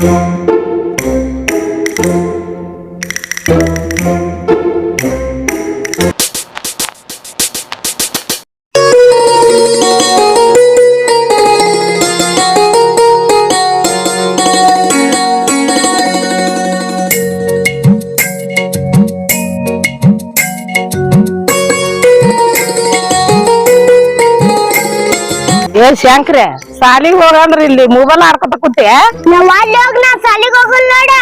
Música ಏ ಶಂಕ್ರೆ ಸಾಲಿಗೆ ಹೋಗಂದ್ರ ಇಲ್ಲಿ ಮೊಬೈಲ್ ಆಡ್ಕೊತ ಕೂತಿ ನಾವ್ ಅಲ್ಲಿ ಹೋಗ್ ನಾ ಸಾಲಿಗೆ ಹೋಗಲ್ ನೋಡ.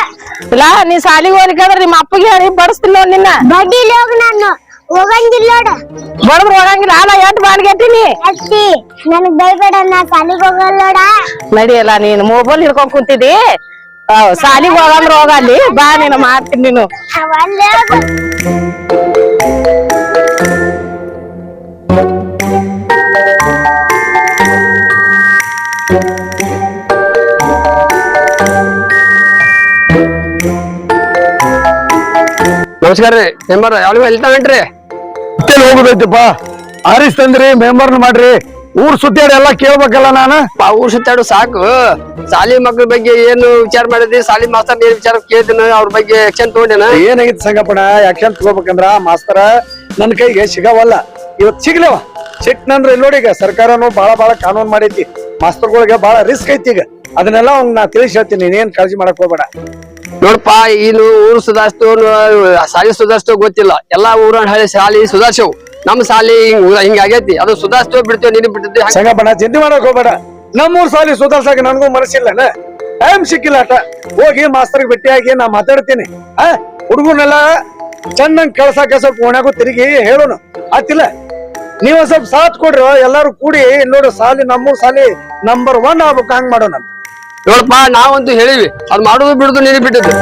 ಇಲ್ಲ ನೀ ಸಾಲಿಗೆ ಹೋಗ್ಲಿಕ್ಕಂದ್ರ ನಿಮ್ಮ ಅಪ್ಪಗೆ ಹೇಳಿ ಬಡಿಸ್ತೀನಿ ನೋಡ್ ನಿನ್ನ. ಬಡ್ಡಿಲಿ ಹೋಗ್ ನಾನು ಹೋಗಂಗಿಲ್ಲ ನೋಡ. ಬಡದ್ರ ಹೋಗಂಗಿಲ್ಲ ಅಲ್ಲ ಎಂಟು ಬಾನ್ಗೆಟ್ಟಿನಿ ಅತ್ತಿ ನನಗ್ ಬೈಬೇಡ ನಾ ಸಾಲಿಗ್ ಹೋಗಲ್ ನೋಡ. ನಡಿಯಲ್ಲ ನೀನು ಮೊಬೈಲ್ ಹಿಡ್ಕೊಂಡ್ ಕುಂತಿದಿ. ಸಾಲಿಗೆ ಹೋಗಂದ್ರ ಹೋಗಲ್ಲಿ ಬಾ ನೀನು ಮಾಡ್ತೀನಿ ನೀನು. ಅಲ್ಲಿ ಹೋಗು. ನಮಸ್ಕಾರ ರೀ ಮೆಂಬರ್ ಯಾವ ಹೇಳ್ತಾವೇನ್ರಿ ಹೋಗುದೈತಿಪ್ಪ ಆರಿಸ್ ತಂದ್ರಿ ಮೆಂಬರ್ನ ಮಾಡ್ರಿ. ಊರ್ ಸುತ್ತಾಡ ಎಲ್ಲಾ ಕೇಳ್ಬೇಕಲ್ಲ ನಾನು? ಊರ್ ಸುತ್ತಾಡು ಸಾಕು. ಸಾಲಿ ಮಕ್ಳ ಬಗ್ಗೆ ಏನು ವಿಚಾರ ಮಾಡಿದ್ರಿ? ಸಾಲಿ ಮಾಸ್ತರ್ ಏನ್ ವಿಚಾರ ಕೇಳ್ತೀನಿ ಅವ್ರ ಬಗ್ಗೆ ಆಕ್ಷನ್ ತಗೊಂಡೇನ? ಏನಾಗಿತ್ತು ಸಂಗಪ್ಪಣ ಆಕ್ಷನ್ ತಗೋಬೇಕಂದ್ರ ಮಾಸ್ತರ ನನ್ನ ಕೈಗೆ ಸಿಗವಲ್ಲ. ಇವತ್ ಸಿಗ್ಲವ. ಸಿಟ್ನಂದ್ರ ಇಲ್ಲಿ ನೋಡಿ ಈಗ ಸರ್ಕಾರನು ಬಹಳ ಬಹಳ ಕಾನೂನು ಮಾಡೈತಿ. ಮಾಸ್ತರ್ಗಳಿಗೆ ಬಹಳ ರಿಸ್ಕ್ ಐತಿ ಈಗ. ಅದನ್ನೆಲ್ಲ ಅವ್ನ ನಾ ತಿಳಿಸಿ ಹೇಳ್ತೀನಿ. ನೀನೇನ್ ಕಾಳಜಿ ಮಾಡಕ್ ಹೋಗ್ಬೇಡ. ನೋಡಪ್ಪ ಇನ್ನು ಊರು ಸುಧಾರಿಸ್ತು ಶಾಲೆ ಸುಧಾರಿಸ್ತು ಗೊತ್ತಿಲ್ಲ. ಎಲ್ಲಾ ಊರ ಹಳ್ಳಿ ಶಾಲಿ ಸುಧಾರಿಸವು ನಮ್ ಸಾಲಿ ಹಿಂಗ್ ಹಿಂಗಾಗೈತಿ ಅದು ಸುಧಾರಿಸ್ತೋ ಬಿಡ್ತೇವೆ, ನೀನು ಬಿಡ್ತಿದ್ದೆ ಸಂಗಪ್ಪಣ ಚಿಂತೆ ಮಾಡಕ್ ಹೋಗ್ಬೇಡ. ನಮ್ಮೂರ್ ಸಾಲಿ ಸುಧಾರ್ಸಕ್ಕೆ ನನಗೂ ಮನಸ್ಸಿಲ್ಲ ಟೈಮ್ ಸಿಕ್ಕಿಲ್ಲ ಆಟ. ಹೋಗಿ ಮಾಸ್ತರ್ಗೆ ಭೇಟಿಯಾಗಿ ನಾ ಮಾತಾಡ್ತೀನಿ. ಆ ಹುಡುಗನೆಲ್ಲ ಚೆನ್ನಾಗಿ ಕಳ್ಸಾಕ ಸ್ವಲ್ಪ ಓಣ್ಯಾಗೂ ತಿರುಗಿ ಹೇಳೋನು. ಆತಿಲ್ಲ. ನೀವ್ ಸ್ವಲ್ಪ ಸಾಥ್ ಕೊಡ್ರಿ, ಎಲ್ಲಾರು ಕೂಡಿ. ನೋಡು ಸಾಲಿ ನಮ್ಮೂರ್ ಸಾಲಿ ನಂಬರ್ ಒನ್ ಆಗ್ಬೇಕು, ಹಂಗ್ ಮಾಡೋಣ ನೋಡಪ್ಪ ನಾವಂತೂ ಹೇಳಿವಿ. ಅದು ಮಾಡೋದು ಬಿಡುದು ನೀನು ಬಿಟ್ಟಿದ್ದು.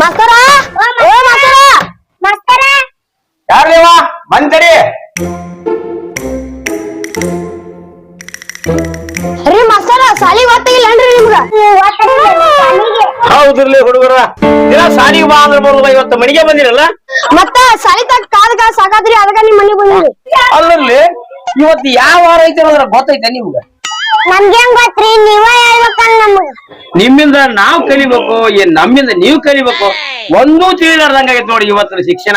ಮಾಸ್ತರ ಓ ಮಾಸ್ತರ ಮಾಸ್ತರ ಬಂತಡಿ ರೀ ಮಾಸ್ತರ ಓದ್ತಿಲ್ಲನ್ರಿ ನಿಮ್ಗ? ಹೌದಿರ್ಲಿ ಹುಡುಗರ. ದಿನ ಸಾಲಿಗೆ ಬಾ ಅಂದ್ರೆ ಬರುದಿಲ್ಲ ಇವತ್ತು ಮನೆಗೆ ಬಂದಿರಲ್ಲ? ಮತ್ತ ಸಾಲಿ ತಗ ಕಾದ್ ಕಾದ್ ಸಾಕಾದ್ರಿ ಅದಕ್ಕ ನಿಮ್ ಮನೆಗ್ ಬಂದಿರಿ. ಅಲ್ಲಲ್ಲಿ ಇವತ್ತು ಯಾವ ವಾರ ಐತೆ ಅನ್ನೋದ್ರ ಗೊತ್ತೈತೆ ನಿಮ್ಗ? ನಮ್ಗೇನ್ ಗೊತ್ತ್ರಿ? ನೀವ ಹೇಳ್ಬೇಕಲ್ಲ ನಮಗ. ನಿಮ್ಮಿಂದ ನಾವ್ ಕಲಿಬೇಕು ಏನ್ ನಮ್ಮಿಂದ ನೀವ್ ಕಲಿಬೇಕು ಒಂದೂ ತಿಳಿಲಾರ್ದಂಗಾಗೈತೆ ನೋಡಿ ಇವತ್ತಿನ ಶಿಕ್ಷಣ.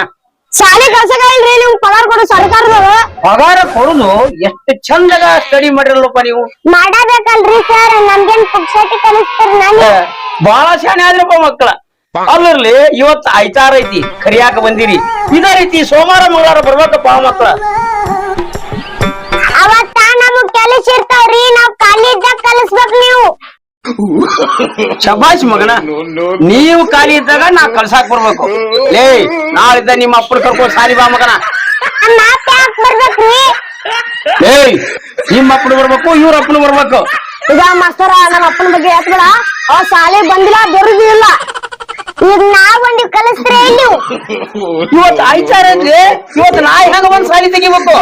ಸಾಲಿ ಕಳ್ಸಕಲ್ರಿ ನಿಮ್ ಪಗಾರ ಕೊಡು ಸರ್ಕಾರದವರು ಪಗಾರ ಕೊಡುದು ಎಷ್ಟು ಚಂದಗ ಸ್ಟಡಿ ಮಾಡಿರಲ್ಲಪ್ಪ ನೀವು. ಮಾಡಬೇಕಲ್ರಿ ಸರ್ ನಮ್ಗೇನ್ ಕಲಿಸ್ತಾರ ನಾನು. ಬಹಳ ಶಾಣೆ ಆದ್ರಪ್ಪ ಮಕ್ಕಳ. ಅಲ್ಲರ್ಲಿ ಇವತ್ತು ಐತಾರ ಐತಿ ಕರಿಯಾಕ ಬಂದಿರಿ. ಇದೇ ರೀತಿ ಸೋಮವಾರ ಮಂಗಳವಾರ ಬರ್ಬೇಕಪ್ಪ ಮಕ್ಕಳ. ಅವತ್ತ ನಮಗ್ ಕೆಲಸ ಇರ್ತಾವ್ರಿ ನಾವ್ ಇದ್ದಾಗ ಕಲಿಸ್ಬೇಕ್ ನೀವು. ಶಬಾಷ್ ಮಗನ ನೀವು ಖಾಲಿ ಇದ್ದಾಗ ನಾ ಕಳ್ಸಾಕ್ ಬರ್ಬೇಕು. ಲೇ ನಾಳಿದ್ದ ನಿಮ್ಮ ಅಪ್ಪನ ಕರ್ಕೊಂಡು ಸಾರಿ ಬಾ ಮಗನ. ಏಯ್ ನಿಮ್ಮ ಅಪ್ಪನ ಬರ್ಬೇಕು ಇವ್ರ ಅಪ್ಪನ ಬರ್ಬೇಕು. ಈಗ ಮಾಸ್ತರ ನಮ್ಮ ಅಪ್ಪನ ಬಗ್ಗೆ ಹೇಳ್ಬೇಡ ಅವ ಶಾಲೆ ಬಂದಿಲ್ಲ ಬರುದಿಲ್ಲ ಇಲ್ಲ. ಈಗ ನಾವ್ ಬಂದಿ ಕಲಿಸ್ತೀರ ನೀವು ಇವತ್ತು ಆಯ್ತಾರ ಅಂದ್ರೆ ಇವತ್ತು ನಾ ಹೆಂಗ ಒಂದ್ ಸಾಲಿ ತೆಗಿಬೇಕು?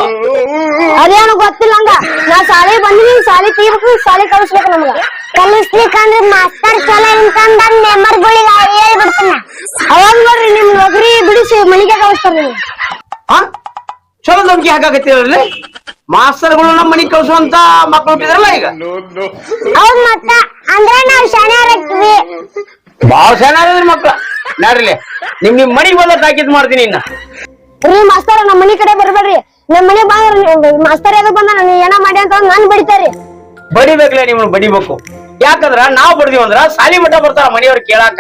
ಅದೇನು ಗೊತ್ತಿಲ್ಲ ಹಂಗ. ನಾ ಸಾಲಿ ಬಂದಿನಿ ಸಾಲಿ ತೀರ್ಬೇಕು ಸಾಲಿ ಕಲಿಸ್ಬೇಕು ನಮ್ಗ. ಕಲಿಸ್ಲಿಕ್ಕಂದ್ರ ಮಾಸ್ತರ್ ಚಲೋ ಅಂತಂದ ಮೆಂಬರ್ಗಳಿಗೆ ಹೇಳ್ಬಿಡ್ತಾನ. ಅವಾಗ ನೋಡ್ರಿ ನಿಮ್ ನೌಕರಿ ಬಿಡಿಸಿ ಮನಿಗೆ ಕಳಿಸ್ತಾರ ನೀವು ಆ? ಚಲೋ ನಂಬಿಕೆ ಹಾಕಾಕತ್ತಿರಲ್ಲ ಮಾಸ್ತರ್ಗಳು ನಮ್ಮ ಮನೆಗ್ ಕಳ್ಸುವಂತ ಮಕ್ಕಳು ಹುಟ್ಟಿದ್ರಲ್ಲ ಈಗ? ಹೌದ್ ಮತ್ತ. ಅಂದ್ರೆ ನಾವ್ ಶಾಣ್ಯಾರಕ್ವಿ ಬಾಳ ಚೆನ್ನಾಗಿದ್ರಿ ಮಕ್ಳ ನೋಡ್ರಿ ನಿಮ್ ನಿಮ್ ಮನಿಗ್ ಬಂದ ತಾಕಿದ್ ಮಾಡ್ತೀನಿ ಇನ್ನ. ರೀ ಮಾಸ್ತರ ನಮ್ಮ ಮನಿ ಕಡೆ ಬರ್ಬೇಡ್ರಿ. ನಮ್ ಮನೆ ಬಂದ್ರ ಮಾಸ್ತರ್ ಎದಕ್ ಬಂದ ನಾನು ಏನ ಮಾಡಿ ಅಂತ ನನ್ ಬಡಿತಾರಿ ಬಡಿಬೇಕ್ಲೆ ನಿಮ್ನ ಬಡಿಬೇಕು. ಯಾಕಂದ್ರ ನಾವ್ ಬಡ್ದಿವ್ ಅಂದ್ರ ಸಾಲಿ ಮಠ ಬರ್ತಾರ ಮನೆಯವ್ರ ಕೇಳಾಕ.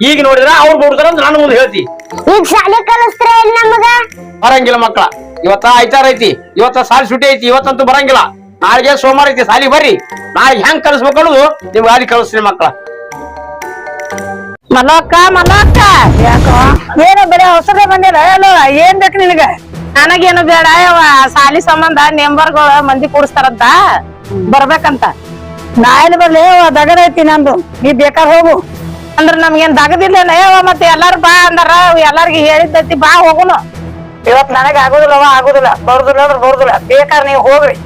ಈಗ ನೋಡಿದ್ರ ಅವ್ರು ಬಡ್ತಾರ ಅಂತ ನಾನು ಮುಂದೆ ಹೇಳ್ತಿ. ಈಗ ಶಾಲೆ ಕಲಿಸ್ತಾರ ನಮಗ? ಬರಂಗಿಲ್ಲ ಮಕ್ಳ ಇವತ್ತ ಐತಾರ ಐತಿ ಇವತ್ತ ಸಾಲಿ ಸುಟಿ ಐತಿ ಇವತ್ತಂತೂ ಬರಂಗಿಲ್ಲ. ನಾಳೆಗೆ ಸೋಮವಾರ ಐತಿ ಸಾಲಿ ಬರ್ರಿ. ನಾಳೆ ಹೆಂಗ್ ಕಲಿಸ್ಬೇಕು ಅನ್ನೋದು ನಿಮ್ಗೆ ಅಲ್ಲಿ ಕಲಿಸ್ತೀನಿ ಮಕ್ಳ ಮಲ್ಲಕ್ಕ ಮಲ್ಲಕ್ಕ ಯಾಕೋ ಏನು ಬರೀ ಹೊಸದೇ ಬಂದಿರ ಅಲ್ಲೋ ಏನ್ ಬೇಕು ನಿನಗ? ನನಗೇನು ಬೇಡ ಸಾಲಿ ಸಂಬಂಧ ನೆಂಬರ್ಗಳು ಮಂದಿ ಕೂಡಿಸ್ತಾರಂತ. ಬರ್ಬೇಕಂತ. ನಾ ಎಲ್ಲಿ ಬರ್ಲಿ? ದಗದ ಐತಿ ನಂದು. ನೀ ಬೇಕಾರ್ ಹೋಗು. ಅಂದ್ರ ನಮ್ಗೇನ್ ದಗದಿಲ್ಲ ಯವ್ವ ಮತ್ತೆ ಎಲ್ಲಾರು ಬಾ ಅಂದಾರ. ಎಲ್ಲಾರ್ಗಿ ಹೇಳಿದ್ದೈತಿ ಬಾ ಹೋಗುನು. ಇವತ್ ನನಗ ಆಗುದಿಲ್ಲವ ಆಗುದಿಲ್ಲ. ಬರುದಿಲ್ಲ ಅಂದ್ರೆ ಬರುದಿಲ್ಲ. ಬೇಕಾರ ನೀವು ಹೋಗ್ರಿ.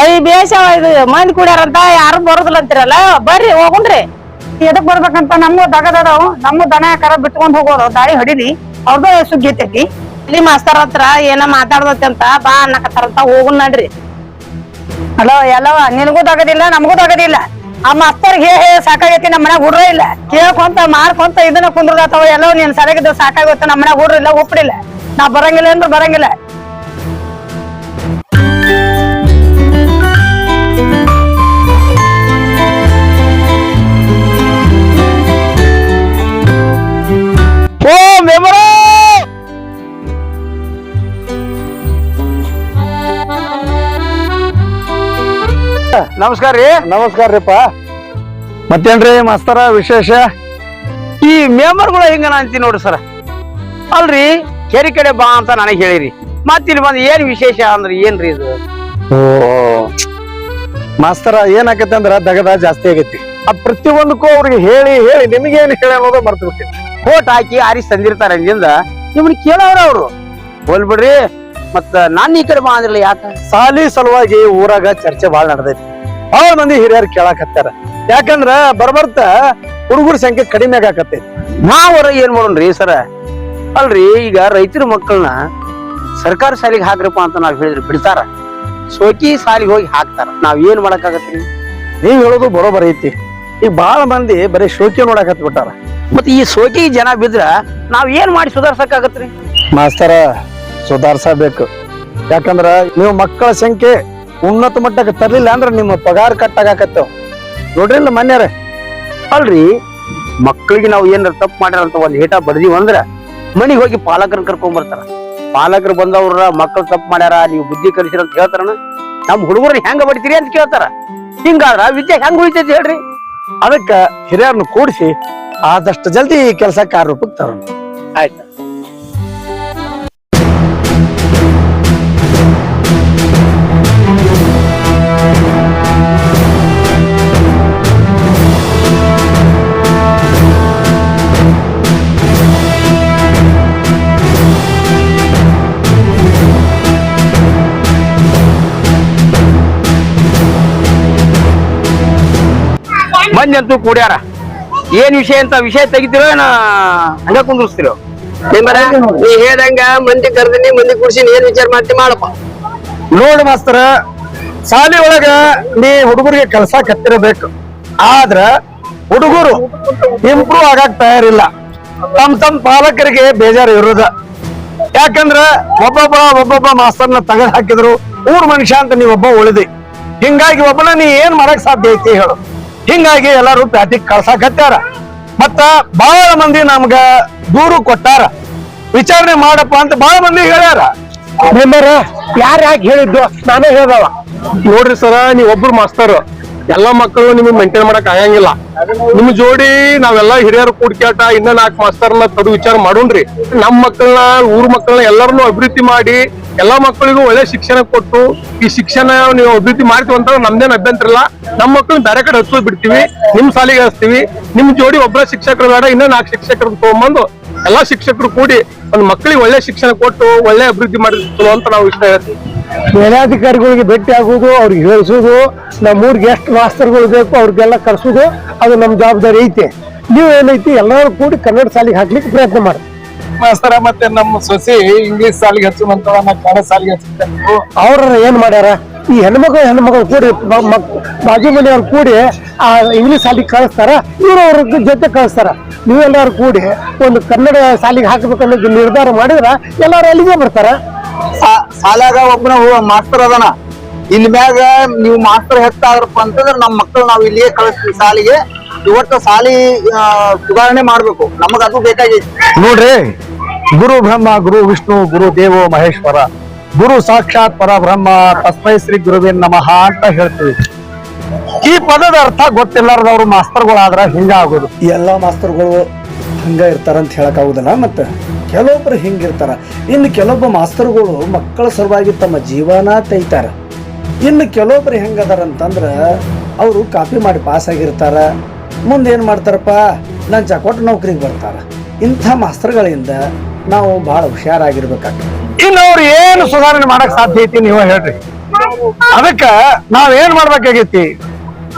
ಅಯ್ಯ ಬೇಷ ಇದು ಮಂದಿ ಕುಡ್ಯಾರಂತ. ಯಾರು ಬರುದಿಲ್ಲ ಅಂತೀರಲ್ಲ? ಬರ್ರಿ ಹೋಗುಣ್ರಿ. ಎದಕ್ ಬರ್ಬೇಕಂತ ನಮ್ಮ ದಗದದಾವು ನಮ್ಮ ದನ ಕರ ಬಿಟ್ಕೊಂಡ್ ಹೋಗೋರು ದಾಳಿ ಹೊಡಿಲಿ ಅವ್ರದ್ದು ಸುಗ್ಗಿ ಐತಿ ಇಲ್ಲಿ ಮಾಸ್ತರ್ ಹತ್ರ ಏನ ಮಾತಾಡ್ದತಿ ಅಂತ ಬಾ ಅನ್ನಕತ್ತಾರಂತ ಹೋಗು ನಡ್ರಿ. ಹಲೋ ಎಲ್ಲವ ನಿನಗೂ ತಗದಿಲ್ಲ ನಮಗೂ ತಗದಿಲ್ಲ ಆ ಮಾಸ್ತರ್ ಹೇ ಹೇ ಸಾಕಾಗೈತಿ ನಮ್ಮ ಮನ್ಯಾಗ ಹುಡ್ರ ಇಲ್ಲ. ಕೇಳ್ಕೊಂತ ಮಾರ್ಕೊಂತ ಇದನ್ನ ಕುಂದ್ರದಾತವ ಎಲ್ಲೋ ನೀನ್ ಸರಿಯಾಗಿದ್ದ ಸಾಕಾಗುತ್ತೆ ನಮ್ಮ ಮನ್ಯಾಗ ಹುಡ್ರಿಲ್ಲ ಉಪ್ಪಿಡಿಲ್ಲ ನಾ ಬರಂಗಿಲ್ಲ ಅಂದ್ರೆ ಬರಂಗಿಲ್ಲ. ನಮಸ್ಕಾರ ರೀ. ನಮಸ್ಕಾರ ರೀಪ್ಪ. ಮತ್ತೇನ್ರಿ ಮಾಸ್ತರ ವಿಶೇಷ? ಈ ಮೆಂಬರ್ಗಳು ಹಿಂಗ ಅಂತೀನಿ ನೋಡ್ರಿ ಸರ್. ಅಲ್ರಿ ಕೆರೆ ಕಡೆ ಬಾ ಅಂತ ನನಗೆ ಹೇಳಿರಿ. ಮತ್ತಿಲ್ಲಿ ಬಂದ್ ಏನ್ ವಿಶೇಷ ಅಂದ್ರೆ ಏನ್ರಿ ಇದು? ಓ ಮಾಸ್ತರ ಏನಾಗತ್ತೆ ಅಂದ್ರ ದಗದ ಜಾಸ್ತಿ ಆಗೈತಿ. ಆ ಪ್ರತಿಯೊಂದಕ್ಕೂ ಅವ್ರಿಗೆ ಹೇಳಿ ಹೇಳಿ ನಿಮಗೇನು ಹೇಳಿ ಅನ್ನೋದು ಮರ್ತು ಬಿಟ್ಟಿನಿ ಕೋಟ್ ಹಾಕಿ ಆರಿಸಿ ತಂದಿರ್ತಾರ ಅಂದಿಂದ ನಿಮ್ಮನ್ನ ಕೇಳವ್ರ ಅವ್ರು. ಹೋಲ್ಬಿಡ್ರಿ ಮತ್ತ ನಾನು ಈ ಕಡೆ ಬಾ ಅಂದ್ರಲ್ಲ ಯಾಕ? ಸಾಲಿ ಸಲುವಾಗಿ ಊರಾಗ ಚರ್ಚೆ ಬಾಳ್ ನಡೆದೈತಿ. ಬಹಳ ಮಂದಿ ಹಿರಿಯರು ಕೇಳಾಕತ್ತಾರ. ಯಾಕಂದ್ರ ಬರ್ಬರ್ತ ಹುಡುಗರ ಸಂಖ್ಯೆ ಕಡಿಮೆ ಆಗಾಕತ್ತೈತಿ ನಾವರ ಏನ್ ಮಾಡೋಣ್ರಿ ಸರ? ಅಲ್ರಿ ಈಗ ರೈತರ ಮಕ್ಕಳನ್ನ ಸರ್ಕಾರಿ ಶಾಲೆಗೆ ಹಾಕ್ರಪ್ಪ ಅಂತ ನಾವ್ ಹೇಳಿದ್ರೆ ಬಿಡ್ತಾರ. ಸೋಕಿ ಶಾಲೆಗೆ ಹೋಗಿ ಹಾಕ್ತಾರ. ನಾವ್ ಏನ್ ಮಾಡಕ್ಕಾಗತ್ರಿ? ನೀವ್ ಹೇಳೋದು ಬರೋಬರ್ ಐತಿ. ಈಗ ಬಹಳ ಮಂದಿ ಬರೀ ಶೋಕಿ ನೋಡಾಕತ್ ಬಿಟ್ಟಾರ. ಮತ್ತೆ ಈ ಸೋಕಿ ಜನ ಬಿದ್ರ ನಾವ್ ಏನ್ ಮಾಡಿ ಸುಧಾರ್ಸಕ್ಕಾಗತ್ರಿ? ಮಾಸ್ತರ ಸುಧಾರ್ಸಬೇಕು. ಯಾಕಂದ್ರ ನೀವು ಮಕ್ಕಳ ಸಂಖ್ಯೆ ಉನ್ನತ ಮಟ್ಟಕ್ಕೆ ತರ್ಲಿಲ್ಲ ಅಂದ್ರ ನಿಮ್ಮ ಪಗಾರ ಕಟ್ಟಾಗತ್ತ ನೋಡ್ರಿ ನೋಡ್ರಿಲ್ಲ ಮನ್ಯಾರ. ಅಲ್ರಿ, ಮಕ್ಕಳಿಗೆ ನಾವು ಏನಾರ ತಪ್ಪು ಮಾಡ್ಯಾರ ಅಂತ ಒಂದು ಹೇಟ ಬಡ್ದಿವ್ ಅಂದ್ರೆ ಮನೆಗೆ ಹೋಗಿ ಪಾಲಕರನ್ನ ಕರ್ಕೊಂಡ್ ಬರ್ತಾರ ಪಾಲಕರು ಬಂದವ್ರ ಮಕ್ಕಳು ತಪ್ಪು ಮಾಡ್ಯಾರ, ನೀವು ಬುದ್ಧಿ ಕಲಿಸಿರ ಅಂತ ಹೇಳ್ತಾರನ. ನಮ್ಮ ಹುಡುಗರನ್ನ ಹೆಂಗ ಬಡಿತೀರಿ ಅಂತ ಕೇಳ್ತಾರ. ಹಿಂಗಾದ್ರ ವಿದ್ಯೆ ಹೆಂಗ್ ಉಳಿತೈತಿ ಹೇಳ್ರಿ? ಅದಕ್ಕ ಹಿರಿಯರನ್ನ ಕೂಡಿಸಿ ಆದಷ್ಟು ಜಲ್ದಿ ಕೆಲಸ ಕಾರ್ಯರೂಪಕ್ಕೆ ತರೋಣ. ಆಯ್ತು. ಮಂದಿ ಅಂತೂ ಕೂಡ್ಯಾರ. ಏನ್ ವಿಷಯ ಅಂತ ವಿಷಯ ತೆಗಿತಿರೋ ಏನ ಹಂಗ ಕುಂದಿರ್ಸ್ತಿರೋ? ನಿಮ್ಮರ ನೀ ಹೇಳ್ದಂಗ ಮಂದಿ ಕರ್ದಿನಿ ಮಂದಿ ಕುಡ್ಸಿನಿ ಏನ್ ವಿಚಾರ ಮಾಡ್ತಿ ಮಾಡಪ್ಪ. ನೋಡ್ ಮಾಸ್ತರ ಶಾಲೆ ಒಳಗ ನೀ ಹುಡುಗರಿಗೆ ಕೆಲಸ ಕತ್ತಿರಬೇಕು ಆದ್ರ ಹುಡುಗರು ಇಂಪ್ರೂವ್ ಆಗಕ್ ತಯಾರಿಲ್ಲ. ತಮ್ ತಮ್ ಪಾಲಕರಿಗೆ ಬೇಜಾರು ಇರೋದ. ಯಾಕಂದ್ರ ಒಬ್ಬೊಬ್ಬ ಒಬ್ಬೊಬ್ಬ ಮಾಸ್ತರ್ನ ತೆಗೆದು ಹಾಕಿದ್ರು ಊರ್ ಮನುಷ್ಯ ಅಂತ ನೀ ಒಬ್ಬ ಉಳಿದಿ. ಹಿಂಗಾಗಿ ಒಬ್ಬನ ನೀ ಏನ್ ಮಾಡಕ್ ಸಾಧ್ಯ ಐತಿ ಹೇಳು. ಹಿಂಗಾಗಿ ಎಲ್ಲಾರು ಪ್ಯಾಟಿಗ್ ಕಳ್ಸಾಕತ್ಯಾರ ಮತ್ತ ಬಹಳ ಮಂದಿ ನಮ್ಗ ದೂರು ಕೊಟ್ಟಾರ. ವಿಚಾರಣೆ ಮಾಡಪ್ಪ ಅಂತ ಬಹಳ ಮಂದಿ ಹೇಳ್ಯಾರ. ಮೆಂಬರ್ ಯಾರು ಯಾಕೆ ಹೇಳಿದ್ದು? ನಾನೇ ಹೇಳ್ದವ. ನೋಡ್ರಿ ಸರ, ನೀವ್ ಒಬ್ರು ಮಾಸ್ತರ್. ಎಲ್ಲಾ ಮಕ್ಕಳು ನಿಮ್ಗೆ ಮೇಂಟೈನ್ ಮಾಡಕ್ ಆಗಂಗಿಲ್ಲ. ನಿಮ್ ಜೋಡಿ ನಾವೆಲ್ಲ ಹಿರಿಯರು ಕೂಡ್ಕ್ಯಾಟ, ಇನ್ನ ನಾಲ್ಕು ಮಾಸ್ತರ್ನ ತಡು ವಿಚಾರ ಮಾಡೋಣ್ರಿ. ನಮ್ ಮಕ್ಕಳನ್ನ ಊರ್ ಮಕ್ಕಳನ್ನ ಎಲ್ಲರನ್ನು ಅಭಿವೃದ್ಧಿ ಮಾಡಿ, ಎಲ್ಲಾ ಮಕ್ಕಳಿಗೂ ಒಳ್ಳೆ ಶಿಕ್ಷಣ ಕೊಟ್ಟು, ಈ ಶಿಕ್ಷಣ ನೀವು ಅಭಿವೃದ್ಧಿ ಮಾಡ್ತೀವಿ ಅಂತ ನಮ್ದೇನ್ ಅಭ್ಯಂತರ ಇಲ್ಲ ನಮ್ ಮಕ್ಕಳನ್ನ ಬೇರೆ ಕಡೆ ಹಚ್ಚೋದ್ ಬಿಡ್ತೀವಿ, ನಿಮ್ ಸಾಲಿಗೆ ಹಚ್ತೀವಿ. ನಿಮ್ ಜೋಡಿ ಒಬ್ಬರ ಶಿಕ್ಷಕರು ಬೇಡ, ಇನ್ನ ನಾಲ್ಕು ಶಿಕ್ಷಕರು ತಗೊಂಬಂದು ಎಲ್ಲಾ ಶಿಕ್ಷಕರು ಕೂಡಿ ಒಂದ್ ಮಕ್ಕಳಿಗೆ ಒಳ್ಳೆ ಶಿಕ್ಷಣ ಕೊಟ್ಟು, ಒಳ್ಳೆ ಅಭಿವೃದ್ಧಿ ಮಾಡಿದ್ರು ಅಂತ ನಾವು ಇಷ್ಟ ಹೇಳ್ತೀವಿ. ಮೇಲಾಧಿಕಾರಿಗಳಿಗೆ ಭೇಟಿ ಆಗುವುದು ಅವ್ರಿಗೆ ಹೇಳಿಸೋದು ನಮ್ಮ ಊರಿಗೆ ಎಷ್ಟು ಮಾಸ್ತರ್ಗಳು ಬೇಕು ಅವ್ರಿಗೆಲ್ಲ ಕರ್ಸೋದು ಅದು ನಮ್ಮ ಜವಾಬ್ದಾರಿ ಐತೆ. ನೀವು ಏನೈತಿ ಎಲ್ಲರೂ ಕೂಡಿ ಕನ್ನಡ ಶಾಲೆಗೆ ಹಾಕ್ಲಿಕ್ಕೆ ಪ್ರಯತ್ನ ಮಾಡಿ. ಮಾಸ್ತರ ಮತ್ತೆ ನಮ್ಮ ಸೊಸಿ ಇಂಗ್ಲಿಷ್ ಸಾಲಿಗೆ ಹಚ್ಚುವಂತ ಕನ್ನಡ ಸಾಲಿಗೆ ಹಚ್ಚಬೇಕು ಅವ್ರ ಏನ್ ಮಾಡ್ಯಾರ? ಈ ಹೆಣ್ಮಕ್ಳು ಹೆಣ್ಮಕ್ಳು ಕೂಡಿ ಬಾಜು ಮನೆಯವ್ರು ಕೂಡಿ ಆ ಇಂಗ್ಲಿಷ್ ಸಾಲಿಗೆ ಕಳಿಸ್ತಾರ ಇವ್ರು ಅವ್ರ ಜೊತೆ ಕಳಿಸ್ತಾರ. ನೀವೆಲ್ಲರೂ ಕೂಡಿ ಒಂದು ಕನ್ನಡ ಶಾಲೆಗೆ ಹಾಕ್ಬೇಕನ್ನೋದು ನಿರ್ಧಾರ ಮಾಡಿದ್ರ ಎಲ್ಲಾರು ಅಲ್ಲಿಗೆ ಬರ್ತಾರ. ಶಾಲ್ಯಾಗ ಒಬ್ಬನ ಮಾಸ್ತರ್ ಅದನ. ಇಲ್ಲಿ ಮ್ಯಾಗ ನೀವು ಮಾಸ್ತರ್ ಹೆಚ್ಚಾದ್ರಪ್ಪ ಅಂತಂದ್ರೆ ನಮ್ ಮಕ್ಕಳು ನಾವ್ ಇಲ್ಲಿಯೇ ಕಳಿಸ್ತೀವಿ ಶಾಲಿಗೆ ಇವತ್ತು ಶಾಲಿ ಸುಧಾರಣೆ ಮಾಡ್ಬೇಕು. ನಮಗ ಅದು ಬೇಕಾಗೈತಿ. ನೋಡ್ರಿ ಗುರು ಬ್ರಹ್ಮ ಗುರು ವಿಷ್ಣು ಗುರು ದೇವೋ ಮಹೇಶ್ವರ. ಗುರು ಸಾಕ್ಷಾತ್ ಪರಬ್ರಹ್ಮ ತಸ್ಮೈ ಶ್ರೀ ಗುರುವಿನ್ ನಮಃ ಅಂತ ಹೇಳ್ತೀವಿ. ಈ ಪದದ ಅರ್ಥ ಗೊತ್ತಿಲ್ಲಾರ್ದವ್ರು ಮಾಸ್ತರ್ಗಳಾದ್ರ ಹಿಂಗಾಗೋದು ಎಲ್ಲಾ ಮಾಸ್ತರ್ಗಳು ಹಂಗ ಇರ್ತಾರಂತ ಅಂತ ಆಗುದಿಲ್ಲ, ಮತ್ತೆ ಕೆಲವೊಬ್ರು ಹಿಂಗಿರ್ತಾರ ಇನ್ನು ಕೆಲವೊಬ್ಬ ಮಾಸ್ತರ್ಗಳು ಮಕ್ಕಳ ಸಲುವಾಗಿ ತಮ್ಮ ಜೀವನ ತೈತಾರೆ ಇನ್ನು ಕೆಲವೊಬ್ರು ಹೆಂಗದಾರ ಅಂತಂದ್ರೆ ಅವರು ಕಾಪಿ ಮಾಡಿ ಪಾಸ್ ಆಗಿರ್ತಾರ. ಮುಂದೆ ಏನು ಮಾಡ್ತಾರಪ್ಪ? ಲಂಚ ಕೊಟ್ಟು ನೌಕರಿಗೆ ಬರ್ತಾರ. ಇಂಥ ಮಾಸ್ತರ್ಗಳಿಂದ ನಾವು ಬಹಳ ಹುಷಾರಾಗಿರ್ಬೇಕಾಗ್ತದೆ. ಇನ್ನು ಅವ್ರು ಏನು ಸುಧಾರಣೆ ಮಾಡಕ್ ಸಾಧ್ಯ ಐತಿ ನೀವು ಹೇಳ್ರಿ. ಅದಕ್ಕ ನಾವ್ ಏನ್ ಮಾಡ್ಬೇಕಾಗೈತಿ?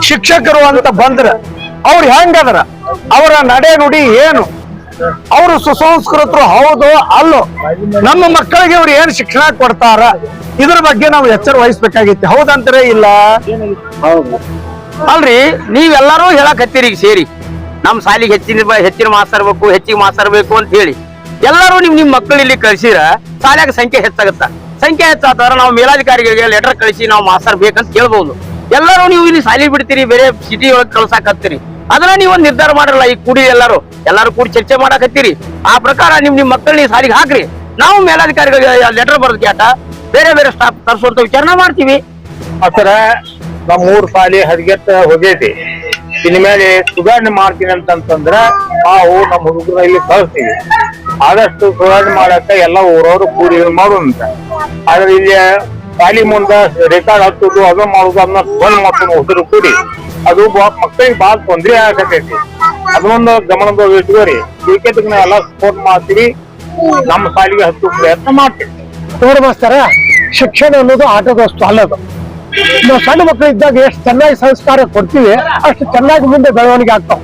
ಶಿಕ್ಷಕರು ಅಂತ ಬಂದ್ರ ಅವ್ರು ಹೆಂಗದರ? ಅವರ ನಡೆ ನುಡಿ ಏನು? ಅವರು ಸುಸಂಸ್ಕೃತರು ಹೌದು ಅಲ್ಲೋ. ನಮ್ಮ ಮಕ್ಕಳಿಗೆ ಅವ್ರು ಏನ್ ಶಿಕ್ಷಣ ಕೊಡ್ತಾರ? ಇದ್ರ ಬಗ್ಗೆ ನಾವು ಎಚ್ಚರ ವಹಿಸ್ಬೇಕಾಗಿತ್ತು. ಹೌದಂತಾರೆ ಇಲ್ಲ? ಅಲ್ರಿ ನೀವೆಲ್ಲರೂ ಹೇಳಕತ್ತೀರಿ ಈಗ ಸೇರಿ. ನಮ್ ಸಾಲಿಗೆ ಹೆಚ್ಚಿನ ಹೆಚ್ಚಿನ ಮಾಸ್ತರ್ ಬೇಕು ಹೆಚ್ಚಿಗೆ ಮಾಸ್ತರ್ ಬೇಕು ಅಂತ ಹೇಳಿ. ಎಲ್ಲರೂ ನಿಮ್ ನಿಮ್ ಮಕ್ಕಳು ಇಲ್ಲಿ ಕಳ್ಸಿರ ಶಾಲ್ಯಾಗ ಸಂಖ್ಯೆ ಹೆಚ್ಚಾಗತ್ತ. ಸಂಖ್ಯೆ ಹೆಚ್ಚಾತಾರ ನಾವು ಮೇಲಾಧಿಕಾರಿಗಳಿಗೆ ಲೆಟರ್ ಕಳಿಸಿ ನಾವು ಮಾಸ್ತರ್ ಬೇಕಂತ ಕೇಳ್ಬಹುದು ಎಲ್ಲರೂ ನೀವು ಇಲ್ಲಿ ಸಾಲಿ ಬಿಡ್ತೀರಿ ಬೇರೆ ಸಿಟಿ ಒಳಗೆ ಕಳ್ಸಾಕತ್ತೀರಿ. ಅದನ್ನ ನೀವು ನಿರ್ಧಾರ ಮಾಡಿರಲ್ಲ ಈಗ ಕೂಡಿ ಎಲ್ಲಾರು, ಎಲ್ಲರೂ ಕೂಡಿ ಚರ್ಚೆ ಮಾಡಕತ್ತೀರಿ. ಆ ಪ್ರಕಾರ ನಿಮ್ ನಿಮ್ ಮಕ್ಕಳನ್ನ ಈ ಸಾಲಿಗೆ ಹಾಕ್ರಿ. ನಾವು ಮೇಲಾಧಿಕಾರಿಗಳಿಗೆ ಲೆಟರ್ ಬರೋದ್ ಕ್ಯಾಟ ಬೇರೆ ಬೇರೆ ಸ್ಟಾಫ್ ತರಿಸುವಂತ ವಿಚಾರಣೆ ಮಾಡ್ತೀವಿ. ಸರ ನಮ್ಮ ಮೂರ್ ಸಾಲಿ ಹದಗೆಟ್ಟ ಹೋಗೈತಿ. ಇನ್ಮೇಲೆ ಸುಧಾರಣೆ ಮಾಡ್ತೀನಿ ಅಂತಂತಂದ್ರ ನಾವು ನಮ್ಮ ಹುಡುಗರ ಇಲ್ಲಿ ಕಳಿಸ್ತೀವಿ. ಆದಷ್ಟು ಸುಧಾರಣೆ ಮಾಡಕ್ಕ ಎಲ್ಲ ಊರವರು ಕೂಡಿ ಮಾಡೋದಂತ ಆದ್ರೆ ಇಲ್ಲಿ ಸಾಲಿ ಮುಂದ ರೆಕಾರ್ಡ್ ಹತ್ತುದು ಅದು ಮಾಡುದು ಅದನ್ನ ಬಂದ್ ಮಾಡ್ಕೊಂಡು ಹೋದ್ರು ಕೂಡಿ. ಅದು ಬಾ- ಮಕ್ಕಳಿಗೆ ಬಾಳ ತೊಂದರೆ ಆಗತೈತಿ. ಅದೊಂದು ಗಮನದ ಇಟ್ಕೋರಿ ಕ್ರಿಕೆಟ್ಗೆ ಎಲ್ಲ ಸಪೋರ್ಟ್ ಮಾಡ್ತೀವಿ. ನಮ್ಮ ಸಾಲಿಗೆ ಹತ್ತು ಪ್ರಯತ್ನ ಮಾಡ್ತೀವಿ. ನೋಡು ಮಾಸ್ತರ ಶಿಕ್ಷಣ ಅನ್ನೋದು ಆಟದ ವಸ್ತು ಅಲ್ಲದು. ನಾವು ಸಣ್ಣ ಮಕ್ಕಳು ಇದ್ದಾಗ ಎಷ್ಟು ಚೆನ್ನಾಗಿ ಸಂಸ್ಕಾರ ಕೊಡ್ತೀವಿ ಅಷ್ಟು ಚೆನ್ನಾಗಿ ಮುಂದೆ ಬೆಳವಣಿಗೆ ಆಗ್ತಾವ.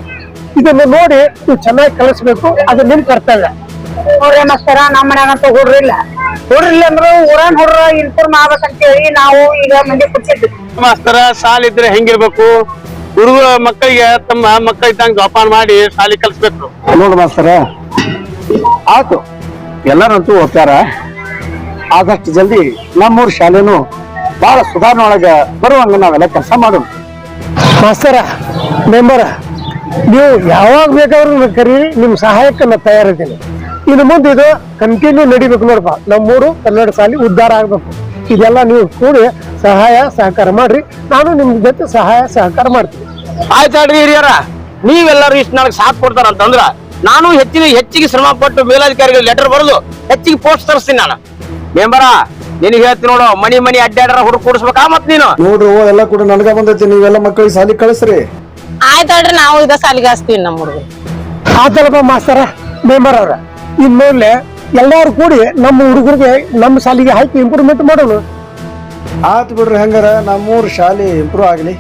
ಇದನ್ನ ನೋಡಿ ನೀವು ಚೆನ್ನಾಗಿ ಕಲಿಸ್ಬೇಕು ಅದು ನಿಮ್ ಕರ್ತವ್ಯ. ನೋಡ್ರಿ ಮಾಸ್ತರ ನಮ್ಮ ಮನ್ಯಾಗಂತ ಹುಡ್ರು ಇಲ್ಲ ಅಂದ್ರೆ ಊರನ್ ಹುಡ್ರ ಇನ್ಫಾರ್ಮ್ ಆಗ್ಬೇಕಂತೇಳಿ ನಾವು ಈಗ ಮಂದಿ ಕುಡ್ಸಿದ್ವಿ. ಮಾಸ್ತರ ಶಾಲೆ ಇದ್ರೆ ಹೆಂಗಿರ್ಬೇಕು? ಹುಡುಗ ಮಕ್ಕಳಿಗೆ ತಮ್ಮ ಮಕ್ಕಳ ಇದ್ದಂಗ ಜೋಪಾನ ಮಾಡಿ ಶಾಲೆ ಕಲಿಸ್ಬೇಕು. ನೋಡು ಮಾಸ್ತರ ಆತು. ಎಲ್ಲರಂತೂ ಓದ್ತಾರ ಆದಷ್ಟು ಜಲ್ದಿ ನಮ್ಮೂರ್ ಶಾಲೆನು ಬಹಳ ಸುಧಾರಣೆ ಒಳಗ ಬರುವಂಗ ನಾವೆಲ್ಲ ಕೆಲಸ ಮಾಡೋಣ. ಮಾಸ್ತರ ಮೆಂಬರ ನೀವು ಯಾವಾಗ ಬೇಕಾದ್ರೂ ಕರೀರಿ ನಿಮ್ಮ ಸಹಾಯಕ್ಕೆ ನಾನು ತಯಾರಿದ್ದೀನಿ. ಇನ್ನು ಮುಂದೆ ಇದು ಕಂಟಿನ್ಯೂ ನಡಿಬೇಕು ನೋಡಪ್ಪ. ನಮ್ಮೂರು ಕನ್ನಡ ಶಾಲೆ ಉದ್ಧಾರ ಆಗ್ಬೇಕು. ಇದೆಲ್ಲ ನೀವು ಕೂಡಿ ಸಹಾಯ ಸಹಕಾರ ಮಾಡ್ರಿ. ನಾನು ನಿಮ್ ಜೊತೆ ಸಹಾಯ ಸಹಕಾರ ಮಾಡ್ತೀನಿ. ಆಯ್ತಾಡ್ರಿ ಹಿರಿಯರ ನೀವೆಲ್ಲರೂ ಇಷ್ಟು ನನಗೆ ಸಾಥ್ ಕೊಡ್ತಾರ ಅಂತಂದ್ರ ನಾನು ಹೆಚ್ಚಿನ ಹೆಚ್ಚಿಗೆ ಶ್ರಮ ಪಟ್ಟು ಮೇಲಾಧಿಕಾರಿಗಳಿಗೆ ಲೆಟರ್ ಬರೆದು ಹೆಚ್ಚಿಗೆ ಪೋಸ್ಟ್ ತರಿಸ್ತೀನಿ ನಾನು. ಮೆಂಬರ ನಿನಗೆ ಹೇಳ್ತೀನಿ ನೋಡು ಮನಿ ಮನಿ ಅಡ್ಡಾಡ್ರ ಹುಡುಗ ಕೂಡಿಸ್ಬೇಕಾ ಮತ್ ನೀನು? ನೋಡ್ರಿ ಎಲ್ಲ ಕೂಡ ನನಗ ಬಂದೈತಿ ನೀವೆಲ್ಲ ಮಕ್ಕಳಿಗೆ ಸಾಲಿ ಕಳಿಸ್ರಿ. ಆಯ್ತಾಡ್ರಿ ನಾವು ಇದ ಸಾಲಿಗೆ ಹಚ್ತೀವಿ ನಮ್ಮ ಹುಡುಗರು ಆತಲಪ್ಪ ಮಾಸ್ತರ ಮೆಂಬರ್ ಅವ್ರ ಇನ್ಮೇಲೆ ಎಲ್ಲಾರು ಕೂಡಿ ನಮ್ಮ ಹುಡುಗರಿಗೆ ನಮ್ಮ ಶಾಲೆಗೆ ಹಾಕಿ ಇಂಪ್ರೂವ್ಮೆಂಟ್ ಮಾಡೋಣ. ಆತ್ ಬಿಡ್ರಿ ಹಂಗಾರ ನಮ್ಮೂರ್ ಶಾಲೆ ಇಂಪ್ರೂವ್ ಆಗ್ಲಿ.